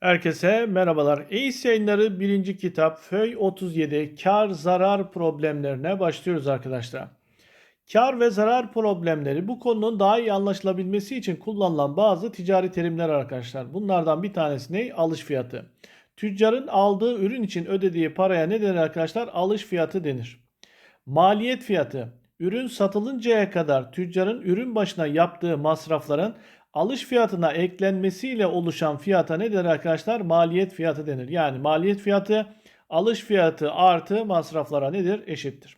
Herkese merhabalar. EİS yayınları 1. kitap Föy 37 Kar zarar problemlerine başlıyoruz arkadaşlar. Kar ve zarar problemleri bu konunun daha iyi anlaşılabilmesi için kullanılan bazı ticari terimler arkadaşlar. Bunlardan bir tanesi ne? Alış fiyatı. Tüccarın aldığı ürün için ödediği paraya ne denir arkadaşlar? Alış fiyatı denir. Maliyet fiyatı. Ürün satılıncaya kadar tüccarın ürün başına yaptığı masrafların alış fiyatına eklenmesiyle oluşan fiyata ne denir arkadaşlar? Maliyet fiyatı denir. Yani maliyet fiyatı alış fiyatı artı masraflara nedir? Eşittir.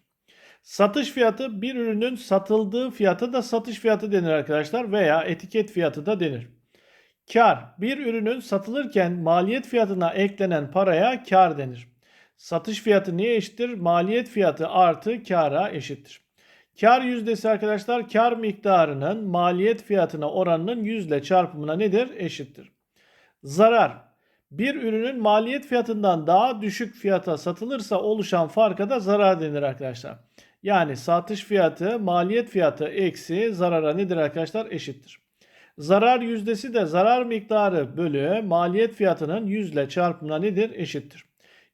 Satış fiyatı bir ürünün satıldığı fiyatı da satış fiyatı denir arkadaşlar veya etiket fiyatı da denir. Kar bir ürünün satılırken maliyet fiyatına eklenen paraya kar denir. Satış fiyatı neye eşittir? Maliyet fiyatı artı kara eşittir. Kar yüzdesi arkadaşlar kar miktarının maliyet fiyatına oranının yüzle çarpımına nedir? Eşittir. Zarar. Bir ürünün maliyet fiyatından daha düşük fiyata satılırsa oluşan farka da zarar denir arkadaşlar. Yani satış fiyatı maliyet fiyatı eksi zarara nedir arkadaşlar? Eşittir. Zarar yüzdesi de zarar miktarı bölü maliyet fiyatının yüzle çarpımına nedir? Eşittir.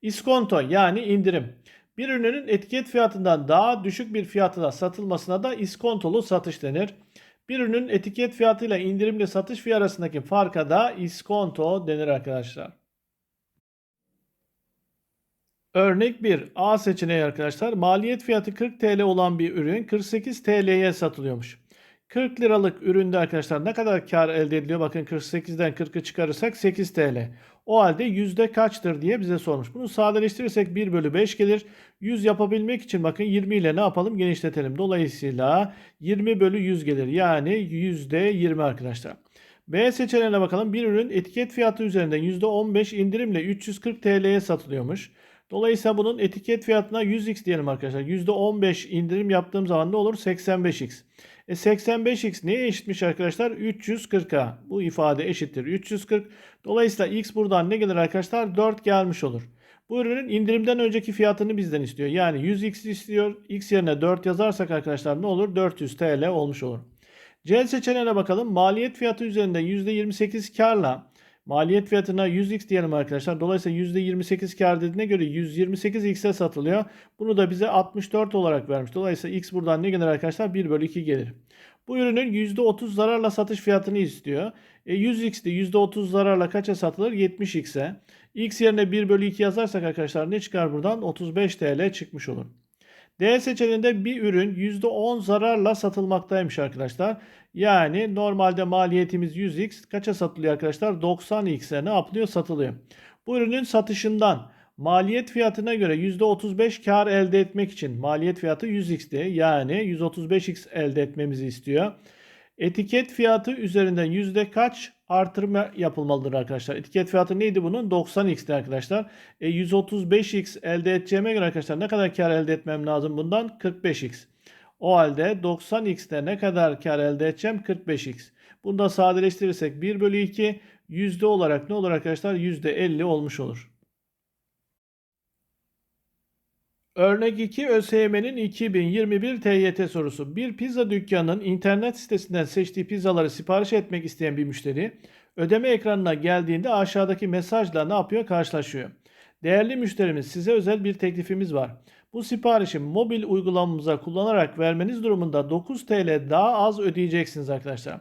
İskonto yani indirim. Bir ürünün etiket fiyatından daha düşük bir fiyatına satılmasına da iskontolu satış denir. Bir ürünün etiket fiyatıyla indirimli satış fiyatı arasındaki farka da iskonto denir arkadaşlar. Örnek 1. A seçeneği arkadaşlar. Maliyet fiyatı 40 TL olan bir ürün 48 TL'ye satılıyormuş. 40 liralık üründe arkadaşlar ne kadar kar elde ediliyor? Bakın 48'den 40'ı çıkarırsak 8 TL. O halde yüzde kaçtır diye bize sormuş. Bunu sadeleştirirsek 1 bölü 5 gelir. 100 yapabilmek için bakın 20 ile ne yapalım? Genişletelim. Dolayısıyla 20 bölü 100 gelir. Yani yüzde 20 arkadaşlar. B seçeneğine bakalım. Bir ürün etiket fiyatı üzerinden %15 indirimle 340 TL'ye satılıyormuş. Dolayısıyla bunun etiket fiyatına 100x diyelim arkadaşlar. %15 indirim yaptığım zaman ne olur? 85x. E 85x neye eşitmiş arkadaşlar? 340'a. Bu ifade eşittir. 340. Dolayısıyla x buradan ne gelir arkadaşlar? 4 gelmiş olur. Bu ürünün indirimden önceki fiyatını bizden istiyor. Yani 100x istiyor. x yerine 4 yazarsak arkadaşlar ne olur? 400 TL olmuş olur. C seçeneğine bakalım. Maliyet fiyatı üzerinden %28 karla Maliyet fiyatına 100x diyelim arkadaşlar. Dolayısıyla %28 kar dediğine göre 128x'e satılıyor. Bunu da bize 64 olarak vermiş. Dolayısıyla x buradan ne gelir arkadaşlar? 1 bölü 2 gelir. Bu ürünün %30 zararla satış fiyatını istiyor. E 100x'de %30 zararla kaça satılır? 70x'e. x yerine 1 bölü 2 yazarsak arkadaşlar ne çıkar buradan? 35 TL çıkmış olur. D seçeneğinde bir ürün %10 zararla satılmaktaymış arkadaşlar. Yani normalde maliyetimiz 100x kaça satılıyor arkadaşlar? 90x'e ne yapılıyor? Satılıyor. Bu ürünün satışından maliyet fiyatına göre %35 kar elde etmek için maliyet fiyatı 100x'ti. Yani 135x elde etmemizi istiyor. Etiket fiyatı üzerinden yüzde kaç artırma yapılmalıdır arkadaşlar? Etiket fiyatı neydi bunun? 90x'ti arkadaşlar. E, 135x elde edeceğime göre arkadaşlar ne kadar kar elde etmem lazım bundan? 45x. O halde 90x'te ne kadar kar elde edeceğim? 45x. Bunu da sadeleştirirsek 1 bölü 2 yüzde olarak ne olur arkadaşlar? Yüzde 50 olmuş olur. Örnek 2 ÖSYM'nin 2021 TYT sorusu. Bir pizza dükkanının internet sitesinden seçtiği pizzaları sipariş etmek isteyen bir müşteri ödeme ekranına geldiğinde aşağıdaki mesajla ne yapıyor? Karşılaşıyor. Değerli müşterimiz size özel bir teklifimiz var. Bu siparişi mobil uygulamamıza kullanarak vermeniz durumunda 9 TL daha az ödeyeceksiniz arkadaşlar.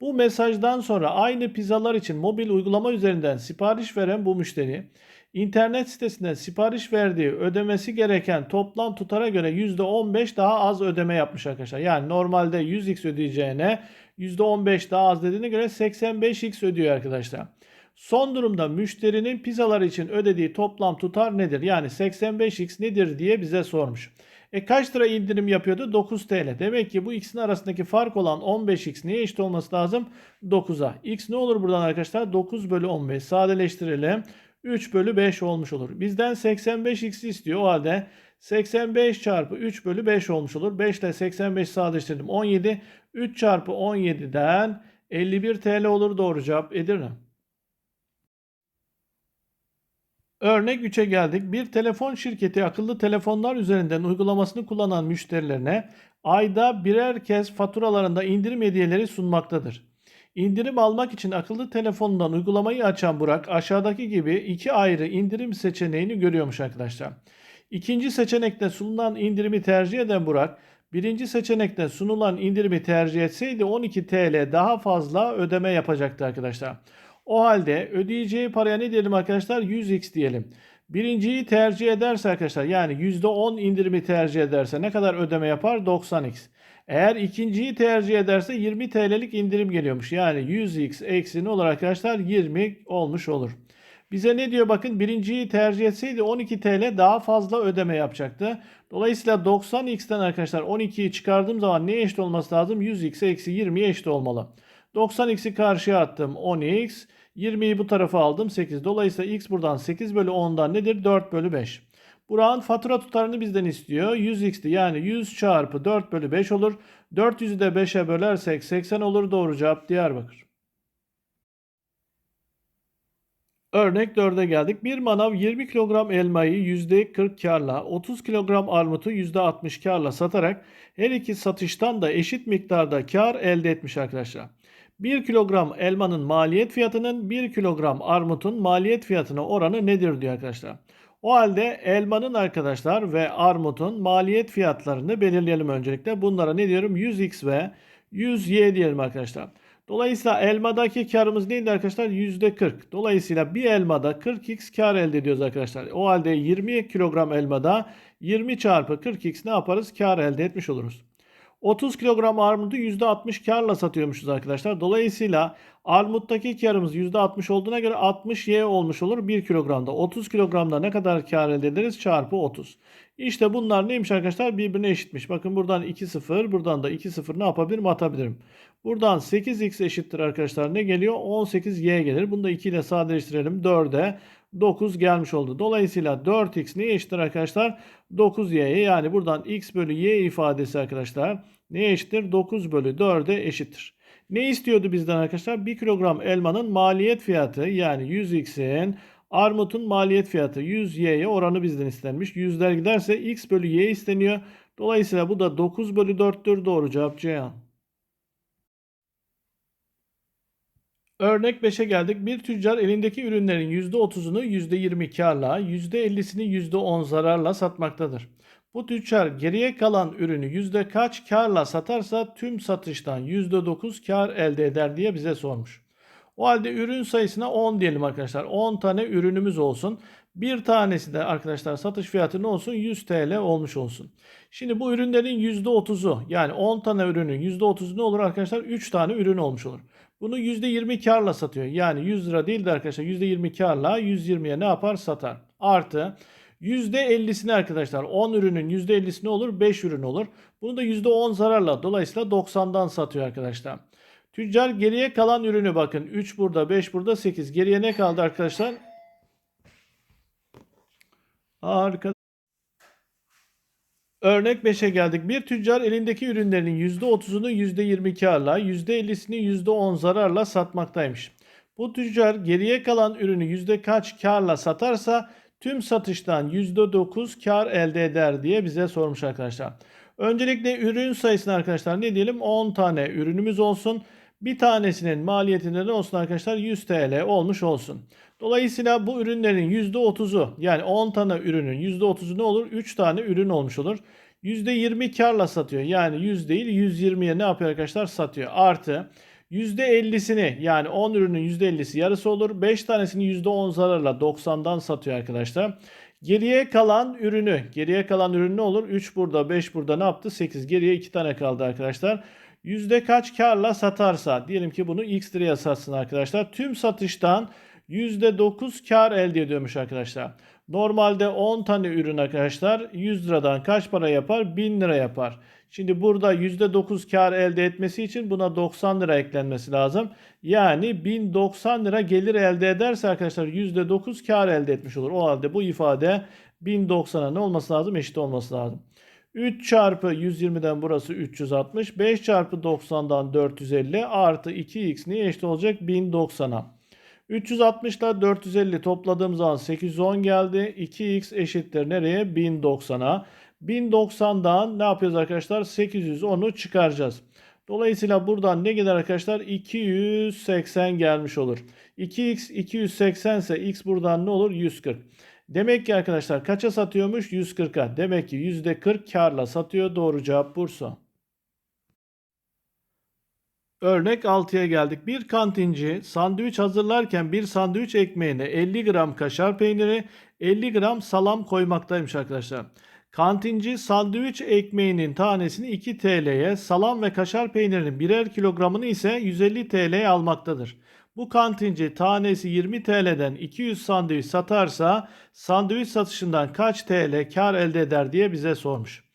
Bu mesajdan sonra aynı pizzalar için mobil uygulama üzerinden sipariş veren bu müşteri internet sitesinden sipariş verdiği ödemesi gereken toplam tutara göre %15 daha az ödeme yapmış arkadaşlar. Yani normalde 100x ödeyeceğine %15 daha az dediğine göre 85x ödüyor arkadaşlar. Son durumda müşterinin pizzalar için ödediği toplam tutar nedir? Yani 85x nedir diye bize sormuş. E kaç lira indirim yapıyordu? 9 TL. Demek ki bu ikisinin arasındaki fark olan 15x neye eşit olması lazım? 9'a. X ne olur buradan arkadaşlar? 9 bölü 15. Sadeleştirelim. 3 bölü 5 olmuş olur. Bizden 85x istiyor. O halde 85 çarpı 3 bölü 5 olmuş olur. 5 ile 85 sadeleştirdim. 17. 3 çarpı 17'den 51 TL olur. Doğru cevap Edirne. Örnek 3'e geldik. Bir telefon şirketi akıllı telefonlar üzerinden uygulamasını kullanan müşterilerine ayda birer kez faturalarında indirim hediyeleri sunmaktadır. İndirim almak için akıllı telefonundan uygulamayı açan Burak aşağıdaki gibi iki ayrı indirim seçeneğini görüyormuş arkadaşlar. İkinci seçenekte sunulan indirimi tercih eden Burak, birinci seçenekte sunulan indirimi tercih etseydi 12 TL daha fazla ödeme yapacaktı arkadaşlar. O halde ödeyeceği paraya ne diyelim arkadaşlar? 100x diyelim. Birinciyi tercih ederse arkadaşlar yani %10 indirimi tercih ederse ne kadar ödeme yapar? 90x. Eğer ikinciyi tercih ederse 20 TL'lik indirim geliyormuş. Yani 100x eksi ne olur arkadaşlar? 20 olmuş olur. Bize ne diyor bakın birinciyi tercih etseydi 12 TL daha fazla ödeme yapacaktı. Dolayısıyla 90x'ten arkadaşlar 12'yi çıkardığım zaman neye eşit olması lazım? 100x eksi 20'ye eşit olmalı. 90x'i karşıya attım 10x. 20'yi bu tarafa aldım 8. Dolayısıyla x buradan 8 bölü 10'dan nedir? 4 bölü 5. Burak'ın fatura tutarını bizden istiyor. 100x'ti yani 100 çarpı 4 bölü 5 olur. 400'ü de 5'e bölersek 80 olur. Doğru cevap Diyarbakır. Örnek 4'e geldik. Bir manav 20 kilogram elmayı %40 karla, 30 kilogram armutu %60 karla satarak her iki satıştan da eşit miktarda kar elde etmiş arkadaşlar. 1 kilogram elmanın maliyet fiyatının 1 kilogram armutun maliyet fiyatına oranı nedir diyor arkadaşlar. O halde elmanın arkadaşlar ve armutun maliyet fiyatlarını belirleyelim öncelikle. Bunlara ne diyorum? 100x ve 100y diyelim arkadaşlar. Dolayısıyla elmadaki karımız neydi arkadaşlar? %40. Dolayısıyla bir elmada 40x kar elde ediyoruz arkadaşlar. O halde 20 kilogram elmada 20 çarpı 40x ne yaparız? Kar elde etmiş oluruz. 30 kilogram armudu %60 karla satıyormuşuz arkadaşlar. Dolayısıyla armuttaki karımız %60 olduğuna göre 60 y olmuş olur 1 kilogramda. 30 kilogramda ne kadar kar elde ederiz? Çarpı 30. İşte bunlar neymiş arkadaşlar? Birbirine eşitmiş. Bakın buradan 2 0, buradan da 2 0 ne yapabilirim? Atabilirim. Buradan 8x eşittir arkadaşlar. Ne geliyor? 18y gelir. Bunu da 2 ile sadeleştirelim. 4'e 9 gelmiş oldu. Dolayısıyla 4x neye eşittir arkadaşlar? 9y'ye yani buradan x bölü y ifadesi arkadaşlar neye eşittir? 9 bölü 4'e eşittir. Ne istiyordu bizden arkadaşlar? 1 kilogram elmanın maliyet fiyatı yani 100x'in armutun maliyet fiyatı 100y'ye oranı bizden istenmiş. Yüzler giderse x bölü y isteniyor. Dolayısıyla bu da 9 bölü 4'tür. Doğru cevap Ceyhan. Örnek 5'e geldik. Bir tüccar elindeki ürünlerin %30'unu %20 karla, %50'sini %10 zararla satmaktadır. Bu tüccar geriye kalan ürünü yüzde kaç karla satarsa tüm satıştan %9 kar elde eder diye bize sormuş. O halde ürün sayısına 10 diyelim arkadaşlar. 10 tane ürünümüz olsun. Bir tanesi de arkadaşlar satış fiyatı ne olsun? 100 TL olmuş olsun. Şimdi bu ürünlerin %30'u yani 10 tane ürünün %30'u ne olur arkadaşlar? 3 tane ürün olmuş olur. Bunu %20 karla satıyor. Yani 100 lira değil de arkadaşlar %20 karla 120'ye ne yapar? Satar. Artı %50'sini arkadaşlar 10 ürünün %50'si ne olur? 5 ürün olur. Bunu da %10 zararla dolayısıyla 90'dan satıyor arkadaşlar. Tüccar geriye kalan ürünü bakın 3 burada 5 burada 8. Geriye ne kaldı arkadaşlar? Harika. Örnek 5'e geldik. Bir tüccar elindeki ürünlerinin %30'unu %20 karla, %50'sini %10 zararla satmaktaymış. Bu tüccar geriye kalan ürünü yüzde kaç karla satarsa tüm satıştan %9 kar elde eder diye bize sormuş arkadaşlar. Öncelikle ürün sayısını arkadaşlar ne diyelim 10 tane ürünümüz olsun. Bir tanesinin maliyetinde ne olsun arkadaşlar 100 TL olmuş olsun. Dolayısıyla bu ürünlerin %30'u yani 10 tane ürünün %30'u ne olur? 3 tane ürün olmuş olur. %20 karla satıyor. Yani 100 değil 120'ye ne yapıyor arkadaşlar? Satıyor. Artı %50'sini yani 10 ürünün %50'si yarısı olur. 5 tanesini %10 zararla 90'dan satıyor arkadaşlar. Geriye kalan ürünü, geriye kalan ürün ne olur? 3 burada, 5 burada ne yaptı? 8. Geriye 2 tane kaldı arkadaşlar. Yüzde kaç karla satarsa diyelim ki bunu x liraya satsın arkadaşlar. Tüm satıştan %9 kar elde ediyormuş arkadaşlar. Normalde 10 tane ürün arkadaşlar 100 liradan kaç para yapar? 1000 lira yapar. Şimdi burada %9 kar elde etmesi için buna 90 lira eklenmesi lazım. Yani 1090 lira gelir elde ederse arkadaşlar %9 kar elde etmiş olur. O halde bu ifade 1090'a ne olması lazım? Eşit olması lazım. 3 çarpı 120'den burası 360. 5 çarpı 90'dan 450 artı 2x niye eşit olacak? 1090'a. 360 ile 450 topladığım zaman 810 geldi. 2x eşittir nereye? 1090'a. 1090'dan ne yapıyoruz arkadaşlar? 810'u çıkaracağız. Dolayısıyla buradan ne gelir arkadaşlar? 280 gelmiş olur. 2x 280 ise x buradan ne olur? 140. Demek ki arkadaşlar kaça satıyormuş? 140'a. Demek ki %40 karla satıyor. Doğru cevap Bursa. Örnek 6'ya geldik. Bir kantinci sandviç hazırlarken bir sandviç ekmeğine 50 gram kaşar peyniri, 50 gram salam koymaktaymış arkadaşlar. Kantinci sandviç ekmeğinin tanesini 2 TL'ye, salam ve kaşar peynirinin birer kilogramını ise 150 TL'ye almaktadır. Bu kantinci tanesi 20 TL'den 200 sandviç satarsa sandviç satışından kaç TL kar elde eder diye bize sormuş.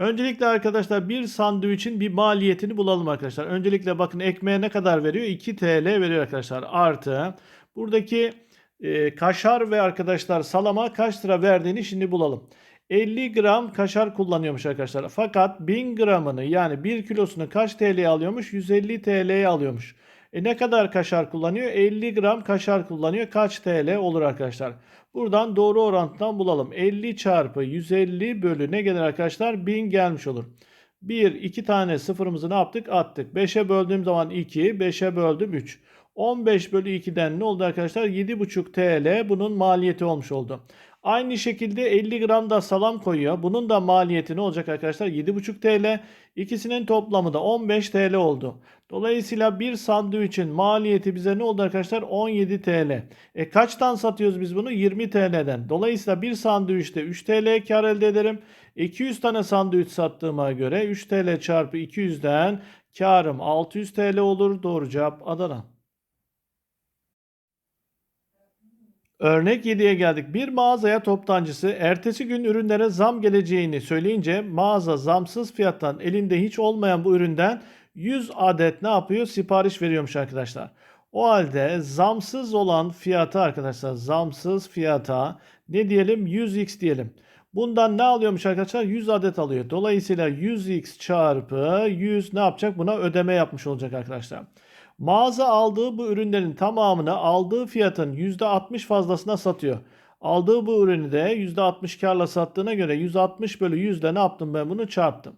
Öncelikle arkadaşlar bir sandviçin bir maliyetini bulalım arkadaşlar. Öncelikle bakın ekmeğe ne kadar veriyor? 2 TL veriyor arkadaşlar. Artı buradaki e, kaşar ve arkadaşlar salama kaç lira verdiğini şimdi bulalım. 50 gram kaşar kullanıyormuş arkadaşlar. Fakat 1000 gramını yani 1 kilosunu kaç TL'ye alıyormuş? 150 TL'ye alıyormuş. E ne kadar kaşar kullanıyor? 50 gram kaşar kullanıyor. Kaç TL olur arkadaşlar? Buradan doğru orantıdan bulalım. 50 çarpı 150 bölü ne gelir arkadaşlar? 1000 gelmiş olur. 1, 2 tane sıfırımızı ne yaptık? Attık. 5'e böldüğüm zaman 2, 5'e böldüm 3. 15 bölü 2'den ne oldu arkadaşlar? 7,5 TL bunun maliyeti olmuş oldu. Aynı şekilde 50 gram da salam koyuyor. Bunun da maliyeti ne olacak arkadaşlar? 7,5 TL. İkisinin toplamı da 15 TL oldu. Dolayısıyla bir sandviçin maliyeti bize ne oldu arkadaşlar? 17 TL. E kaçtan satıyoruz biz bunu? 20 TL'den. Dolayısıyla bir sandviçte 3 TL kar elde ederim. 200 tane sandviç sattığıma göre 3 TL çarpı 200'den karım 600 TL olur. Doğru cevap Adana. Örnek 7'ye geldik. Bir mağazaya toptancısı ertesi gün ürünlere zam geleceğini söyleyince mağaza zamsız fiyattan elinde hiç olmayan bu üründen 100 adet ne yapıyor? Sipariş veriyormuş arkadaşlar. O halde zamsız olan fiyata arkadaşlar zamsız fiyata ne diyelim 100x diyelim. Bundan ne alıyormuş arkadaşlar? 100 adet alıyor. Dolayısıyla 100x çarpı 100 ne yapacak? Buna ödeme yapmış olacak arkadaşlar. Mağaza aldığı bu ürünlerin tamamını aldığı fiyatın %60 fazlasına satıyor. Aldığı bu ürünü de %60 karla sattığına göre 160 bölü 100'de ne yaptım ben bunu çarptım.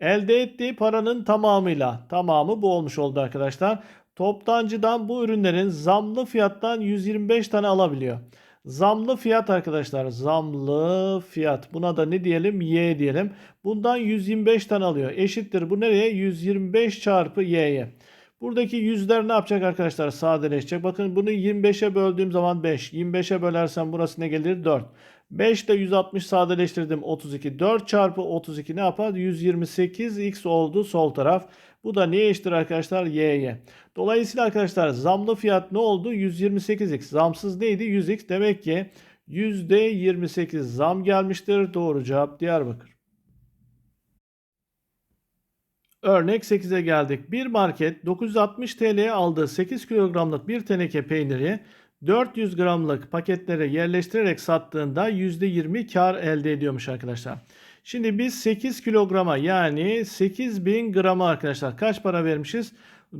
Elde ettiği paranın tamamıyla tamamı bu olmuş oldu arkadaşlar. Toptancıdan bu ürünlerin zamlı fiyattan 125 tane alabiliyor. Zamlı fiyat arkadaşlar. Zamlı fiyat. Buna da ne diyelim? Y diyelim. Bundan 125 tane alıyor. Eşittir. Bu nereye? 125 çarpı Y'ye. Buradaki yüzler ne yapacak arkadaşlar? Sadeleşecek. Bakın bunu 25'e böldüğüm zaman 5. 25'e bölersem burası ne gelir? 4. 5 de 160 sadeleştirdim 32. 4 çarpı 32 ne yapar? 128 x oldu sol taraf. Bu da neye eşittir arkadaşlar? Y'ye. Dolayısıyla arkadaşlar zamlı fiyat ne oldu? 128x. Zamsız neydi? 100x. Demek ki %28 zam gelmiştir. Doğru cevap Diyarbakır. Örnek 8'e geldik. Bir market 960 TL'ye aldığı 8 kilogramlık bir teneke peyniri 400 gramlık paketlere yerleştirerek sattığında %20 kar elde ediyormuş arkadaşlar. Şimdi biz 8 kilograma yani 8000 grama arkadaşlar kaç para vermişiz?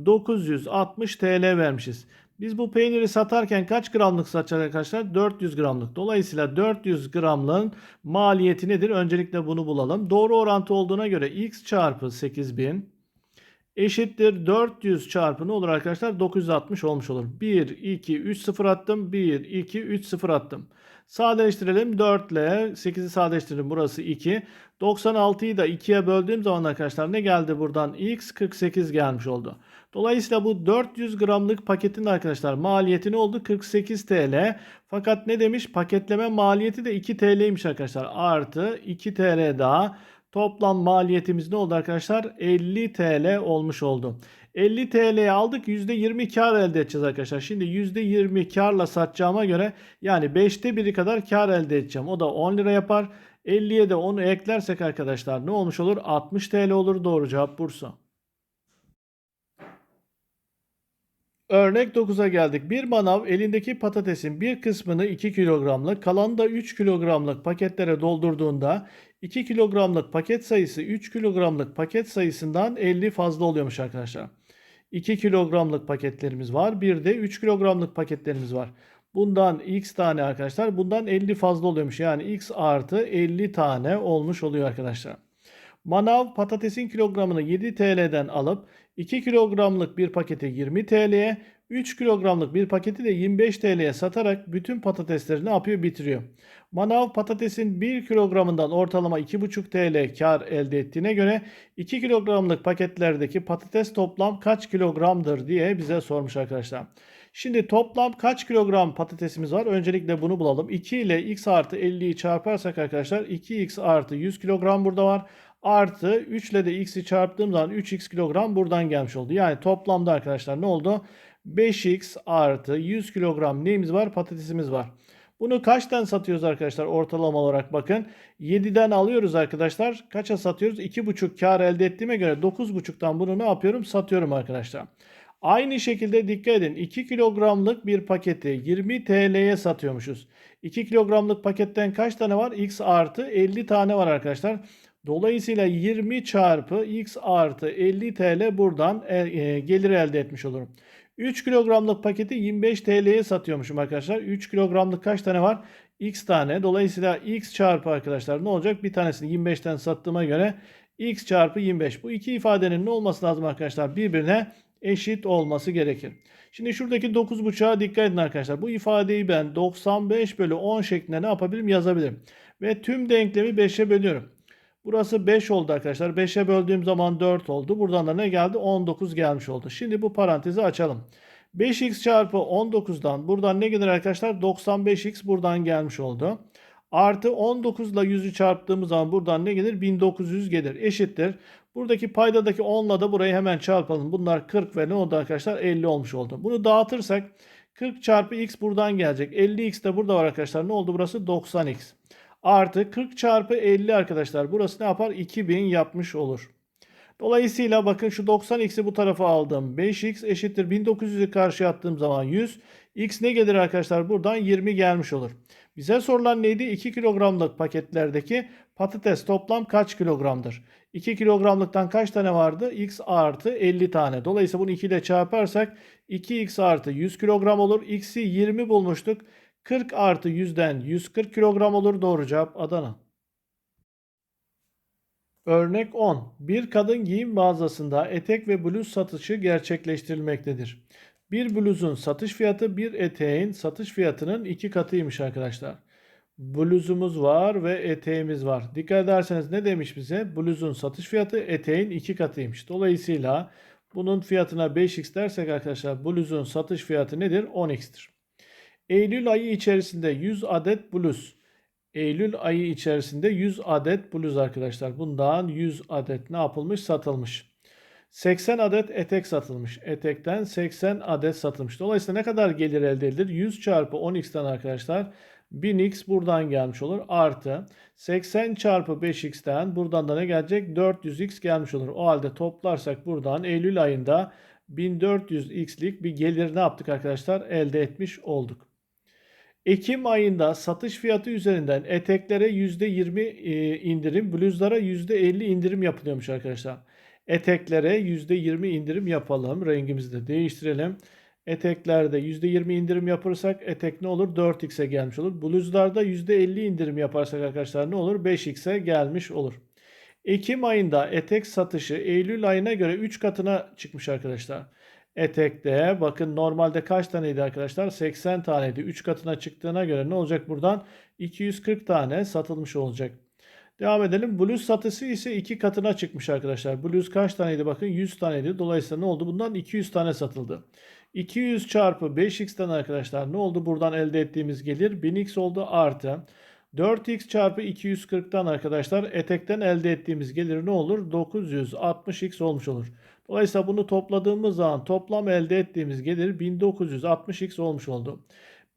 960 TL vermişiz. Biz bu peyniri satarken kaç gramlık satacağız arkadaşlar? 400 gramlık. Dolayısıyla 400 gramlığın maliyeti nedir? Öncelikle bunu bulalım. Doğru orantı olduğuna göre x çarpı 8000 eşittir 400 çarpı ne olur arkadaşlar? 960 olmuş olur. 1, 2, 3, 0 attım. 1, 2, 3, 0 attım. Sadeleştirelim. 4 ile 8'i sadeleştirelim. Burası 2. 96'yı da 2'ye böldüğüm zaman arkadaşlar ne geldi buradan? X 48 gelmiş oldu. Dolayısıyla bu 400 gramlık paketin arkadaşlar maliyeti ne oldu? 48 TL. Fakat ne demiş? Paketleme maliyeti de 2 TL'ymiş arkadaşlar. Artı 2 TL daha. Toplam maliyetimiz ne oldu arkadaşlar? 50 TL olmuş oldu. 50 TL'ye aldık %20 kar elde edeceğiz arkadaşlar. Şimdi %20 karla satacağıma göre yani 5'te biri kadar kar elde edeceğim. O da 10 lira yapar. 50'ye de onu eklersek arkadaşlar ne olmuş olur? 60 TL olur. Doğru cevap Bursa. Örnek 9'a geldik. Bir manav elindeki patatesin bir kısmını 2 kilogramlık, kalanı da 3 kilogramlık paketlere doldurduğunda 2 kilogramlık paket sayısı 3 kilogramlık paket sayısından 50 fazla oluyormuş arkadaşlar. 2 kilogramlık paketlerimiz var. Bir de 3 kilogramlık paketlerimiz var. Bundan x tane arkadaşlar. Bundan 50 fazla oluyormuş. Yani x artı 50 tane olmuş oluyor arkadaşlar. Manav patatesin kilogramını 7 TL'den alıp 2 kilogramlık bir paketi 20 TL'ye, 3 kilogramlık bir paketi de 25 TL'ye satarak bütün patatesleri ne yapıyor? Bitiriyor. Manav patatesin 1 kilogramından ortalama 2,5 TL kar elde ettiğine göre 2 kilogramlık paketlerdeki patates toplam kaç kilogramdır diye bize sormuş arkadaşlar. Şimdi toplam kaç kilogram patatesimiz var? Öncelikle bunu bulalım. 2 ile x artı 50'yi çarparsak arkadaşlar 2x artı 100 kilogram burada var. Artı 3 ile de x'i çarptığım zaman 3x kilogram buradan gelmiş oldu. Yani toplamda arkadaşlar ne oldu? 5x artı 100 kilogram neyimiz var? Patatesimiz var. Bunu kaçtan satıyoruz arkadaşlar ortalama olarak bakın. 7'den alıyoruz arkadaşlar. Kaça satıyoruz? 2,5 kar elde ettiğime göre 9,5'tan bunu ne yapıyorum? Satıyorum arkadaşlar. Aynı şekilde dikkat edin 2 kilogramlık bir paketi 20 TL'ye satıyormuşuz. 2 kilogramlık paketten kaç tane var? X artı 50 tane var arkadaşlar. Dolayısıyla 20 çarpı X artı 50 TL buradan e, e, gelir elde etmiş olurum. 3 kilogramlık paketi 25 TL'ye satıyormuşum arkadaşlar. 3 kilogramlık kaç tane var? X tane. Dolayısıyla X çarpı arkadaşlar ne olacak? Bir tanesini 25'ten sattığıma göre X çarpı 25. Bu iki ifadenin ne olması lazım arkadaşlar? Birbirine eşit olması gerekir. Şimdi şuradaki 9.5'a dikkat edin arkadaşlar. Bu ifadeyi ben 95 bölü 10 şeklinde ne yapabilirim? Yazabilirim. Ve tüm denklemi 5'e bölüyorum. Burası 5 oldu arkadaşlar. 5'e böldüğüm zaman 4 oldu. Buradan da ne geldi? 19 gelmiş oldu. Şimdi bu parantezi açalım. 5x çarpı 19'dan buradan ne gelir arkadaşlar? 95x buradan gelmiş oldu. Artı 19 ile 100'ü çarptığımız zaman buradan ne gelir? 1900 gelir. Eşittir. Buradaki paydadaki 10 ile de burayı hemen çarpalım. Bunlar 40 ve ne oldu arkadaşlar? 50 olmuş oldu. Bunu dağıtırsak 40 çarpı x buradan gelecek. 50x de burada var arkadaşlar. Ne oldu burası? 90x. Artı 40 çarpı 50 arkadaşlar. Burası ne yapar? 2000 yapmış olur. Dolayısıyla bakın şu 90x'i bu tarafa aldım. 5x eşittir 1900'ü karşıya attığım zaman 100. x ne gelir arkadaşlar? Buradan 20 gelmiş olur. Bize sorulan neydi? 2 kilogramlık paketlerdeki patates toplam kaç kilogramdır? 2 kilogramlıktan kaç tane vardı? x artı 50 tane. Dolayısıyla bunu 2 ile çarparsak 2x artı 100 kilogram olur. x'i 20 bulmuştuk. 40 artı 100'den 140 kilogram olur. Doğru cevap Adana. Örnek 10. Bir kadın giyim mağazasında etek ve bluz satışı gerçekleştirilmektedir. Bir bluzun satış fiyatı bir eteğin satış fiyatının iki katıymış arkadaşlar. Bluzumuz var ve eteğimiz var. Dikkat ederseniz ne demiş bize? Bluzun satış fiyatı eteğin iki katıymış. Dolayısıyla bunun fiyatına 5x dersek arkadaşlar bluzun satış fiyatı nedir? 10x'tir. Eylül ayı içerisinde 100 adet bluz. Eylül ayı içerisinde 100 adet bluz arkadaşlar. Bundan 100 adet ne yapılmış? Satılmış. 80 adet etek satılmış. Etekten 80 adet satılmış. Dolayısıyla ne kadar gelir elde edilir? 100 çarpı 10x'ten arkadaşlar 1000x buradan gelmiş olur. Artı 80 çarpı 5x'ten buradan da ne gelecek? 400x gelmiş olur. O halde toplarsak buradan Eylül ayında 1400x'lik bir gelir ne yaptık arkadaşlar? Elde etmiş olduk. Ekim ayında satış fiyatı üzerinden eteklere %20 e, indirim, bluzlara %50 indirim yapılıyormuş arkadaşlar. Eteklere %20 indirim yapalım. Rengimizi de değiştirelim. Eteklerde %20 indirim yaparsak etek ne olur? 4x'e gelmiş olur. Bluzlarda %50 indirim yaparsak arkadaşlar ne olur? 5x'e gelmiş olur. Ekim ayında etek satışı Eylül ayına göre 3 katına çıkmış arkadaşlar. Etekte bakın normalde kaç taneydi arkadaşlar? 80 taneydi. 3 katına çıktığına göre ne olacak buradan? 240 tane satılmış olacak. Devam edelim. Bluz satışı ise 2 katına çıkmış arkadaşlar. Bluz kaç taneydi? Bakın 100 taneydi. Dolayısıyla ne oldu? Bundan 200 tane satıldı. 200 çarpı 5x'ten arkadaşlar ne oldu? Buradan elde ettiğimiz gelir 1000x oldu artı 4x çarpı 240'tan arkadaşlar etekten elde ettiğimiz gelir ne olur? 960x olmuş olur. Dolayısıyla bunu topladığımız zaman toplam elde ettiğimiz gelir 1960x olmuş oldu.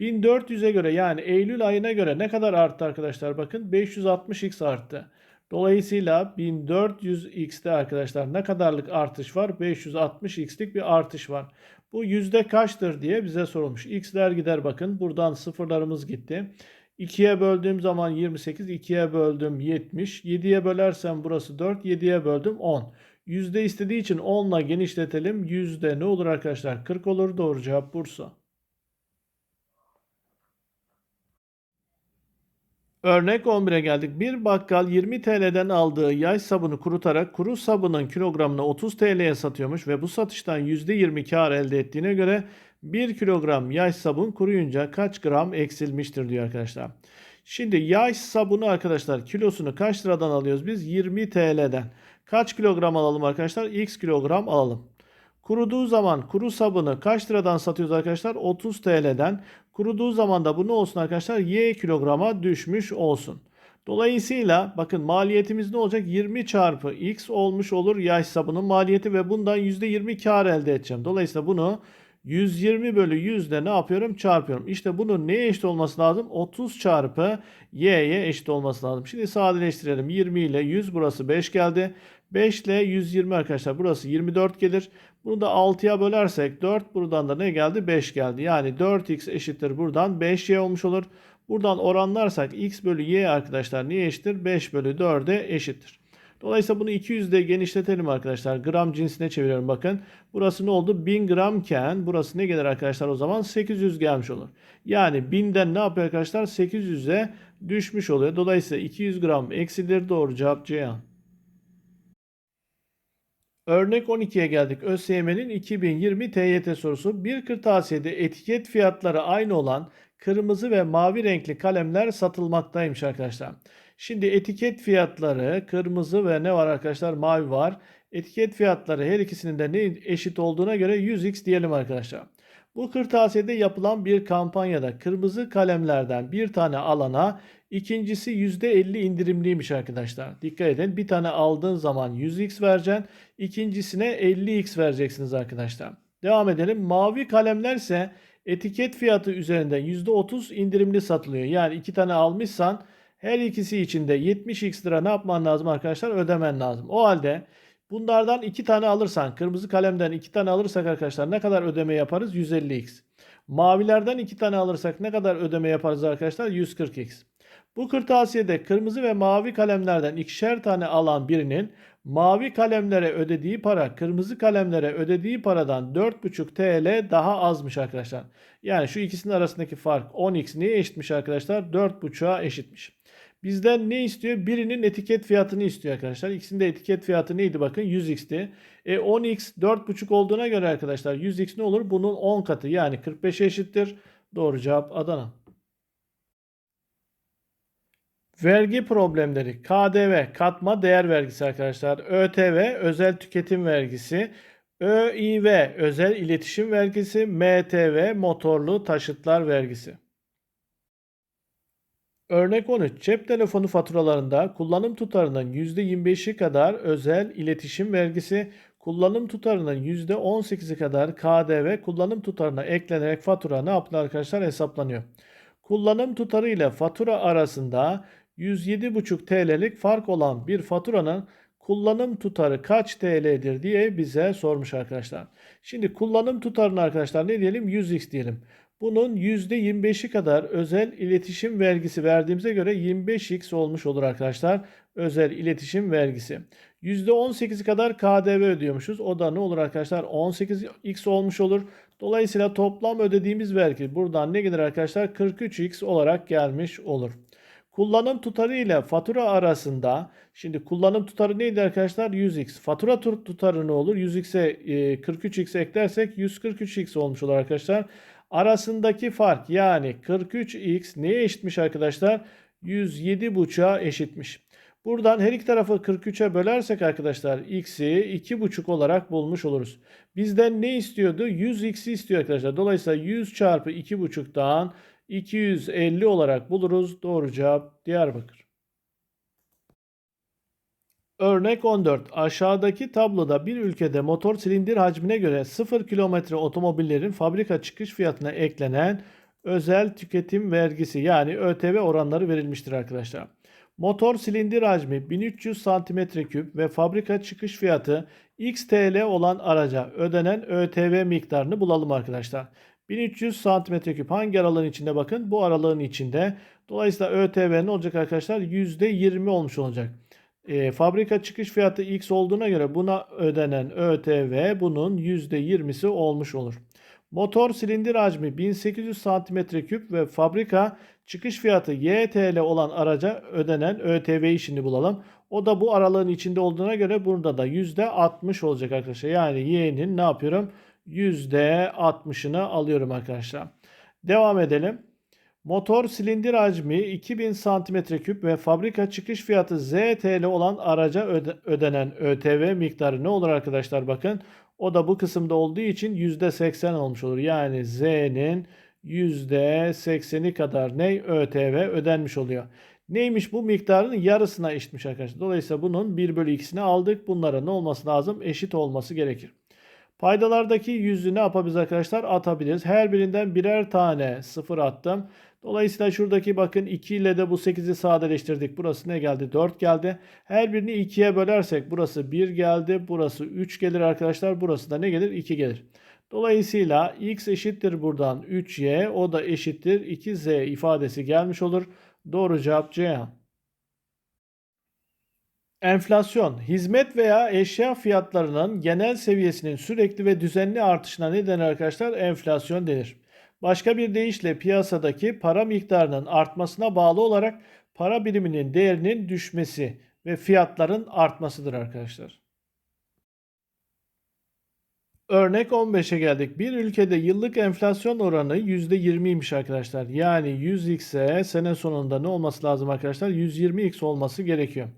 1400'e göre yani Eylül ayına göre ne kadar arttı arkadaşlar? Bakın 560x arttı. Dolayısıyla 1400x'te arkadaşlar ne kadarlık artış var? 560x'lik bir artış var. Bu yüzde kaçtır diye bize sorulmuş. X'ler gider bakın. Buradan sıfırlarımız gitti. 2'ye böldüğüm zaman 28, 2'ye böldüm 70. 7'ye bölersem burası 4, 7'ye böldüm 10. Yüzde istediği için 10 ile genişletelim. Yüzde ne olur arkadaşlar? 40 olur. Doğru cevap Bursa. Örnek 11'e geldik. Bir bakkal 20 TL'den aldığı yay sabunu kurutarak kuru sabunun kilogramını 30 TL'ye satıyormuş ve bu satıştan %20 kar elde ettiğine göre 1 kilogram yay sabun kuruyunca kaç gram eksilmiştir diyor arkadaşlar. Şimdi yay sabunu arkadaşlar kilosunu kaç liradan alıyoruz biz? 20 TL'den. Kaç kilogram alalım arkadaşlar? X kilogram alalım. Kuruduğu zaman kuru sabunu kaç liradan satıyoruz arkadaşlar? 30 TL'den. Kuruduğu zaman da bu ne olsun arkadaşlar? Y kilograma düşmüş olsun. Dolayısıyla bakın maliyetimiz ne olacak? 20 çarpı X olmuş olur yaş sabunun maliyeti ve bundan %20 kar elde edeceğim. Dolayısıyla bunu 120 bölü 100 de ne yapıyorum? Çarpıyorum. İşte bunun neye eşit olması lazım? 30 çarpı y'ye eşit olması lazım. Şimdi sadeleştirelim. 20 ile 100 burası 5 geldi. 5 ile 120 arkadaşlar burası 24 gelir. Bunu da 6'ya bölersek 4 buradan da ne geldi? 5 geldi. Yani 4x eşittir buradan 5y olmuş olur. Buradan oranlarsak x bölü y arkadaşlar niye eşittir? 5 bölü 4'e eşittir. Dolayısıyla bunu 200'de genişletelim arkadaşlar. Gram cinsine çeviriyorum bakın. Burası ne oldu? 1000 gramken burası ne gelir arkadaşlar o zaman? 800 gelmiş olur. Yani 1000'den ne yapıyor arkadaşlar? 800'e düşmüş oluyor. Dolayısıyla 200 gram eksilir. Doğru cevap Ceyhan. Örnek 12'ye geldik. ÖSYM'nin 2020 TYT sorusu. Bir kırtasiyede etiket fiyatları aynı olan kırmızı ve mavi renkli kalemler satılmaktaymış arkadaşlar. Şimdi etiket fiyatları kırmızı ve ne var arkadaşlar? Mavi var. Etiket fiyatları her ikisinin de ne eşit olduğuna göre 100x diyelim arkadaşlar. Bu kırtasiyede yapılan bir kampanyada kırmızı kalemlerden bir tane alana ikincisi %50 indirimliymiş arkadaşlar. Dikkat edin bir tane aldığın zaman 100x vereceksin. ikincisine 50x vereceksiniz arkadaşlar. Devam edelim. Mavi kalemler ise etiket fiyatı üzerinden %30 indirimli satılıyor. Yani iki tane almışsan her ikisi için de 70x lira ne yapman lazım arkadaşlar? Ödemen lazım. O halde bunlardan iki tane alırsan, kırmızı kalemden iki tane alırsak arkadaşlar ne kadar ödeme yaparız? 150x. Mavilerden iki tane alırsak ne kadar ödeme yaparız arkadaşlar? 140x. Bu kırtasiyede kırmızı ve mavi kalemlerden ikişer tane alan birinin mavi kalemlere ödediği para kırmızı kalemlere ödediği paradan 4,5 TL daha azmış arkadaşlar. Yani şu ikisinin arasındaki fark 10x neye eşitmiş arkadaşlar? 4,5'a eşitmiş. Bizden ne istiyor? Birinin etiket fiyatını istiyor arkadaşlar. İkisinin de etiket fiyatı neydi bakın 100x'ti. E 10x 4,5 olduğuna göre arkadaşlar 100x ne olur? Bunun 10 katı yani 45'e eşittir. Doğru cevap Adana. Vergi problemleri KDV katma değer vergisi arkadaşlar. ÖTV özel tüketim vergisi. ÖİV özel iletişim vergisi. MTV motorlu taşıtlar vergisi. Örnek 13. Cep telefonu faturalarında kullanım tutarının %25'i kadar özel iletişim vergisi, kullanım tutarının %18'i kadar KDV kullanım tutarına eklenerek fatura ne yaptı arkadaşlar hesaplanıyor. Kullanım tutarı ile fatura arasında 107,5 TL'lik fark olan bir faturanın kullanım tutarı kaç TL'dir diye bize sormuş arkadaşlar. Şimdi kullanım tutarını arkadaşlar ne diyelim 100x diyelim. Bunun %25'i kadar özel iletişim vergisi verdiğimize göre 25x olmuş olur arkadaşlar. Özel iletişim vergisi. %18'i kadar KDV ödüyormuşuz. O da ne olur arkadaşlar? 18x olmuş olur. Dolayısıyla toplam ödediğimiz vergi buradan ne gelir arkadaşlar? 43x olarak gelmiş olur. Kullanım tutarı ile fatura arasında şimdi kullanım tutarı neydi arkadaşlar? 100x. Fatura tutarı ne olur? 100x'e 43x eklersek 143x olmuş olur arkadaşlar. Arasındaki fark yani 43x neye eşitmiş arkadaşlar? 107,5'a eşitmiş. Buradan her iki tarafı 43'e bölersek arkadaşlar x'i 2,5 olarak bulmuş oluruz. Bizden ne istiyordu? 100x'i istiyor arkadaşlar. Dolayısıyla 100 çarpı 2,5'dan 250 olarak buluruz. Doğru cevap Diyarbakır. Örnek 14. Aşağıdaki tabloda bir ülkede motor silindir hacmine göre 0 kilometre otomobillerin fabrika çıkış fiyatına eklenen özel tüketim vergisi yani ÖTV oranları verilmiştir arkadaşlar. Motor silindir hacmi 1300 cm3 ve fabrika çıkış fiyatı X olan araca ödenen ÖTV miktarını bulalım arkadaşlar. 1300 cm3 hangi aralığın içinde bakın bu aralığın içinde. Dolayısıyla ÖTV ne olacak arkadaşlar? %20 olmuş olacak. E, fabrika çıkış fiyatı X olduğuna göre buna ödenen ÖTV bunun %20'si olmuş olur. Motor silindir hacmi 1800 cm3 ve fabrika çıkış fiyatı YTL olan araca ödenen ÖTV'yi şimdi bulalım. O da bu aralığın içinde olduğuna göre burada da %60 olacak arkadaşlar. Yani Y'nin ne yapıyorum? %60'ını alıyorum arkadaşlar. Devam edelim. Motor silindir hacmi 2000 cm3 ve fabrika çıkış fiyatı ZTL olan araca öde- ödenen ÖTV miktarı ne olur arkadaşlar bakın. O da bu kısımda olduğu için %80 olmuş olur. Yani Z'nin %80'i kadar ne ÖTV ödenmiş oluyor. Neymiş bu miktarın yarısına eşitmiş arkadaşlar. Dolayısıyla bunun 1 bölü 2'sini aldık. Bunlara ne olması lazım? Eşit olması gerekir. Paydalardaki yüzü ne yapabiliriz arkadaşlar? Atabiliriz. Her birinden birer tane sıfır attım. Dolayısıyla şuradaki bakın 2 ile de bu 8'i sadeleştirdik. Burası ne geldi? 4 geldi. Her birini 2'ye bölersek burası 1 geldi. Burası 3 gelir arkadaşlar. Burası da ne gelir? 2 gelir. Dolayısıyla x eşittir buradan 3y. O da eşittir 2z ifadesi gelmiş olur. Doğru cevap Ceyhan. Enflasyon, hizmet veya eşya fiyatlarının genel seviyesinin sürekli ve düzenli artışına ne denir arkadaşlar? Enflasyon denir. Başka bir deyişle piyasadaki para miktarının artmasına bağlı olarak para biriminin değerinin düşmesi ve fiyatların artmasıdır arkadaşlar. Örnek 15'e geldik. Bir ülkede yıllık enflasyon oranı %20'ymiş arkadaşlar. Yani 100x'e sene sonunda ne olması lazım arkadaşlar? 120x olması gerekiyor.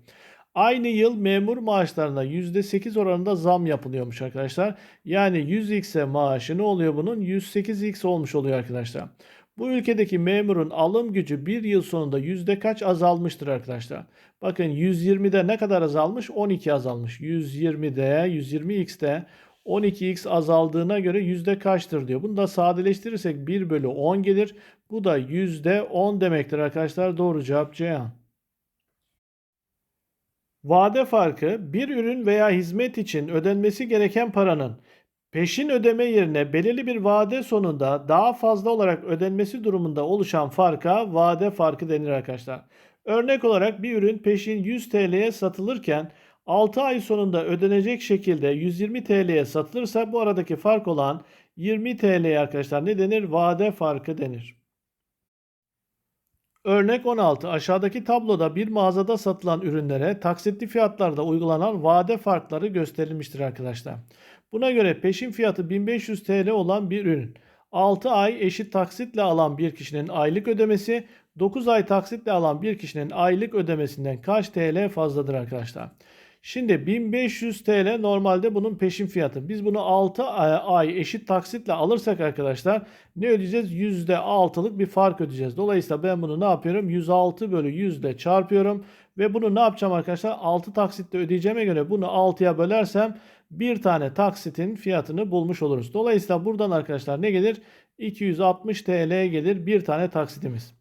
Aynı yıl memur maaşlarına %8 oranında zam yapılıyormuş arkadaşlar. Yani 100x'e maaşı ne oluyor bunun? 108x olmuş oluyor arkadaşlar. Bu ülkedeki memurun alım gücü bir yıl sonunda yüzde kaç azalmıştır arkadaşlar? Bakın 120'de ne kadar azalmış? 12 azalmış. 120'de, 120x'te 12x azaldığına göre yüzde kaçtır diyor. Bunu da sadeleştirirsek 1 bölü 10 gelir. Bu da yüzde 10 demektir arkadaşlar. Doğru cevap Ceyhan. Vade farkı bir ürün veya hizmet için ödenmesi gereken paranın peşin ödeme yerine belirli bir vade sonunda daha fazla olarak ödenmesi durumunda oluşan farka vade farkı denir arkadaşlar. Örnek olarak bir ürün peşin 100 TL'ye satılırken 6 ay sonunda ödenecek şekilde 120 TL'ye satılırsa bu aradaki fark olan 20 TL'ye arkadaşlar ne denir? Vade farkı denir. Örnek 16. Aşağıdaki tabloda bir mağazada satılan ürünlere taksitli fiyatlarda uygulanan vade farkları gösterilmiştir arkadaşlar. Buna göre peşin fiyatı 1500 TL olan bir ürün 6 ay eşit taksitle alan bir kişinin aylık ödemesi 9 ay taksitle alan bir kişinin aylık ödemesinden kaç TL fazladır arkadaşlar? Şimdi 1500 TL normalde bunun peşin fiyatı. Biz bunu 6 ay eşit taksitle alırsak arkadaşlar ne ödeyeceğiz? %6'lık bir fark ödeyeceğiz. Dolayısıyla ben bunu ne yapıyorum? 106 bölü 100 ile çarpıyorum. Ve bunu ne yapacağım arkadaşlar? 6 taksitle ödeyeceğime göre bunu 6'ya bölersem bir tane taksitin fiyatını bulmuş oluruz. Dolayısıyla buradan arkadaşlar ne gelir? 260 TL gelir bir tane taksitimiz.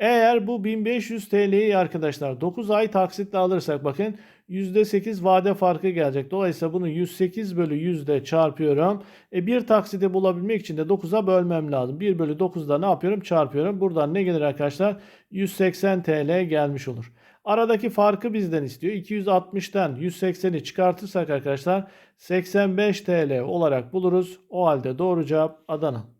Eğer bu 1500 TL'yi arkadaşlar 9 ay taksitle alırsak bakın %8 vade farkı gelecek. Dolayısıyla bunu 108 bölü 100 çarpıyorum. E bir taksiti bulabilmek için de 9'a bölmem lazım. 1 bölü 9'da ne yapıyorum? Çarpıyorum. Buradan ne gelir arkadaşlar? 180 TL gelmiş olur. Aradaki farkı bizden istiyor. 260'tan 180'i çıkartırsak arkadaşlar 85 TL olarak buluruz. O halde doğru cevap Adana.